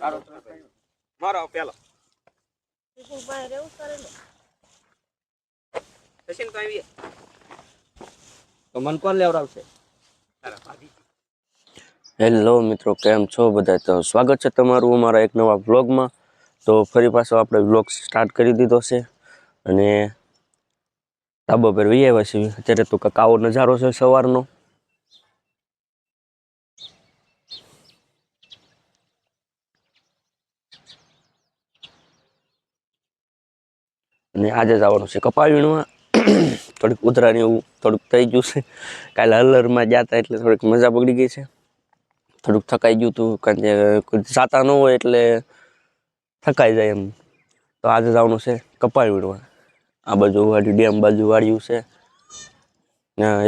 મારો પેલો. બહાર એવું કરે સચિન તો આવી તો મન કોણ લેવડાવશે? તારા ભાભી. હેલો મિત્રો કેમ છો બધા તો સ્વાગત છે તમારું અમારા એક નવા વ્લોગમાં. તો ફરી પાછો આપણે વ્લોગ સ્ટાર્ટ કરી દીધો છે. અને ધાબા પર વી આવ્યા છીએ. અત્યારે તો કંઈક નજારો છે સવારનો. અને આજે જવાનું છે કપા વીણવા થોડીક ઉધરાની એવું થોડુંક થઈ ગયું છે. કાલે હલરમાં હતા એટલે થોડીક મજા બગડી ગઈ છે. થોડુંક થકાઈ ગયું હતું, કારણ કે જાતા ન હોય એટલે થકાઈ જાય એમ. તો આજે જવાનું છે કપાળ વીણવા આ બાજુ વાડી ડેમ બાજુ વાળ્યું છે.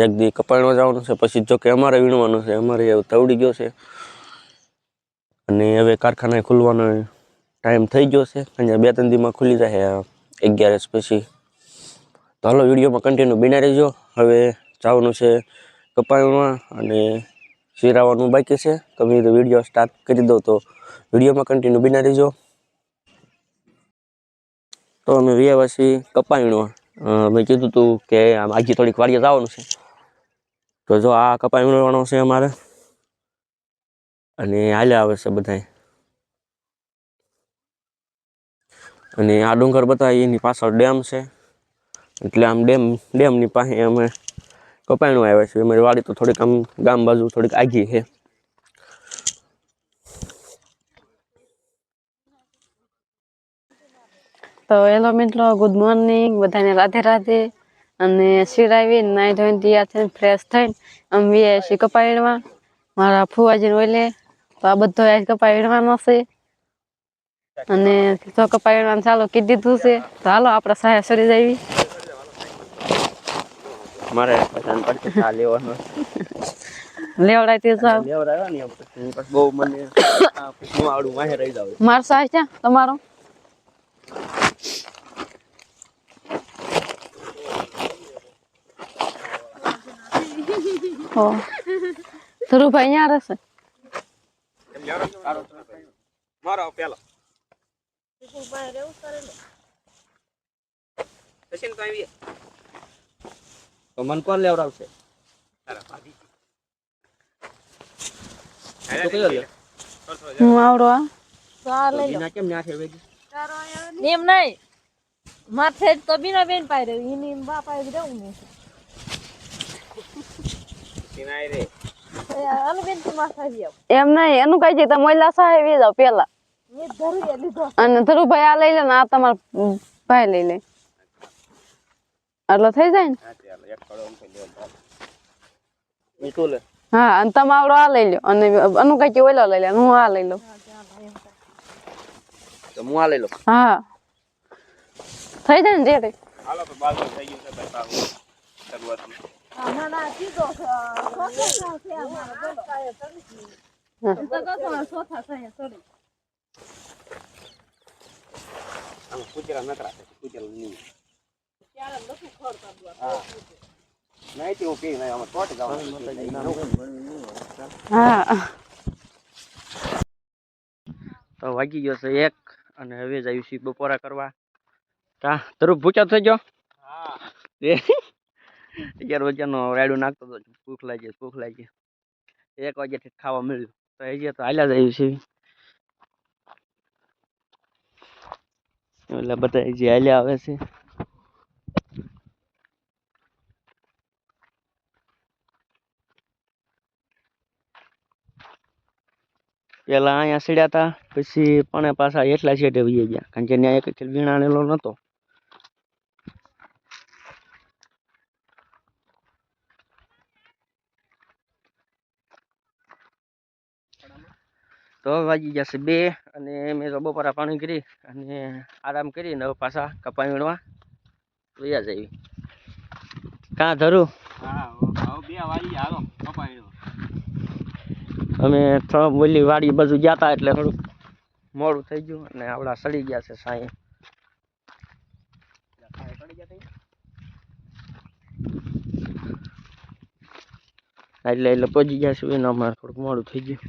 એક દી કપાળમાં જવાનું છે. પછી જો કે અમારે વીણવાનું છે, અમારે એવું તવડી ગયો છે. અને હવે કારખાના ખુલવાનો ટાઈમ થઈ ગયો છે. અને બે, ત્રણ દીમાં ખુલી જાય અગિયારસ પછી. તો હાલો વિડીયોમાં કન્ટિન્યુ બિના રહેજો. હવે જવાનું છે કપાયમાં અને શિરાવાનું બાકી છે. તમે વીડિયો સ્ટાર્ટ કરી દો તો વિડીયોમાં કન્ટિન્યુ બિના રહેજો. તો અમે વ્યાવાસી કપાયણમાં મેં કીધું હતું કે આમ આજે થોડીક વાડીએ જવાનું છે. તો જો આ કપાય વીણવાનો છે અમારે. અને હાલ્યા આવે છે બધાય. અને આ ડુંગર બતાવી એની પાછળ ડેમ છે. એટલે આમ ડેમ, ડેમની પાસે અમે કપાયણું આવ્યા છે અમારી વાડી તો થોડીક આમ ગામ બાજુ થોડીક આગી છે. તો હેલો મિત્રો ગુડ મોર્નિંગ બધાને રાધે રાધે. અને શિરાવી નાઈ ધોઈને તૈયાર થઈને ફ્રેશ થઈને આમ છીએ કપાયણમાં મારા ફુવાજીને ઓલે તો આ બધો આજ કપાયણવાનો છે. અને તો કપાયણવાનું ચાલો કીધી દીધું છે તો હાલો આપણે સહાય સરી જાવી. મારે બધાને પડશે ચા લેવાનો. લેવડાય તે જાવ લેવડાવ્યા ને પછી પછી બહુ મને હું આવડું વાહે રહી જાવ મારો સહાય છે તમારો? હો ધ્રુવભાઈ અહીંયા રહેશે. એમ તારો મારો પેલો સચિન તો આવી તો મન કોણ લેવડાવશે? તારા ભાભી. તો કયો લે. હું આવડો આ કેમ એમ નહીં. માથે તો બીના બેન પાઈ રહ્યું. એની બા પાઈ રહ્યું ને અનુ બેન તો માથે આવી એમ નહીં એનું કઈ છે તમે મહિલા સાહેબ એ જાવ પેલા અને ધ્રુવભાઈ આ લઈ લે ને આ તમારા ભાઈ લઈ લે. એટલે થઈ જાય ને? હા લે. હા અને તમે આવડો આ લઈ લો. અને અનુ કઈ છે ઓલો લઈ લે હું આ લઈ લઉં. હું આ લઈ લઉં? હા. થઈ જાય ને રેડી? હાલો તો બાજુ થઈ ગયું છે ભાઈ પાછું શરૂઆતમાં. ના ના સીધો ચોથા છે અમારો બોલો એમ તો કહો છો ચોથા છે સોરી આમ કુતરા નત રાખે કુતરા નહીં. હા. નહીં તે હું પી નહીં આમાં ટોટ જવાનું હા તો વાગી ગયો છે એક અને હવે જ આવ્યું છે બપોરા કરવા. કા તરફ ભૂચા થઈ ગયો? હા. એ અગિયાર વાગ્યાનો રાયડું નાખતો હતો ભૂખ લાગી ભૂખ લાગી. એક વાગ્યાથી ખાવા મળ્યું. તો હજી તો હાલ્યા જ આવ્યું છે એટલે બધા જે હાલ્યા આવે છે. પેલા અહીંયા સીડ્યા હતા પછી પણ પાછા એટલા છેટે વહી ગયા. કારણ કે ત્યાં એક વીણાણેલો નતો. તો વાગી વાગી જશે બે અને મેં તો બપોરા પાણી કરી અને આરામ કરીને હવે પાછા કપા વીણવા રહ્યા જઈ કાં ધરું? હા બે વાગી હાલો કપાઈ અમે થોડા બોલી વાડી બાજુ ગયા હતા એટલે થોડુંક મોડું થઈ ગયું અને આપણા સડી ગયા છે સાંઈ. એટલે એટલે પહોંચી ગયા છે એના અમારે થોડુંક મોડું થઈ ગયું.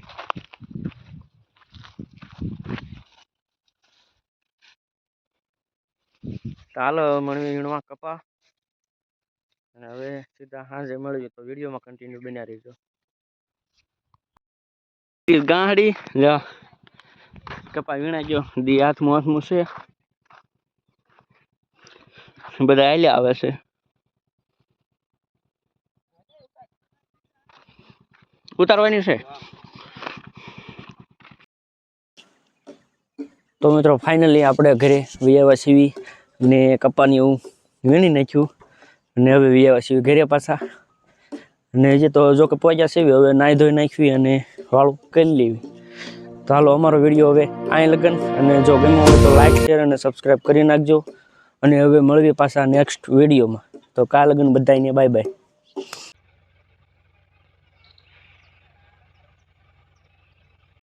ચાલો મણવી વીણવા કપા. અને હવે સીધા હાજે મળીએ તો વિડીયોમાં કન્ટિન્યુ બન્યા રહીજો. ગાંડી જો કપા વીણા ગયો. દી હાથમાં હાથમાં છે. બધા આલ્યા આવે છે. ઉતારવાની છે. તો મિત્રો ફાઇનલી આપણે ઘરે વિયાવા સીવી ને કપાની એવું વીણી નાખ્યું. અને હવે વિયાવા સીવી ઘરે પાછા. અને હજી તો જો કે પહોંચ્યા સીવી હવે નાહી ધોઈ નાખવી અને વાળું કરી લેવી. તો હાલો અમારો વીડિયો હવે અહીં લગન. અને જો ગમ્યો હોય તો લાઈક શેર અને સબસ્ક્રાઈબ કરી નાખજો. અને હવે મળવી પાછા નેક્સ્ટ વિડીયોમાં. તો કાલ લગન બધાને બાય બાય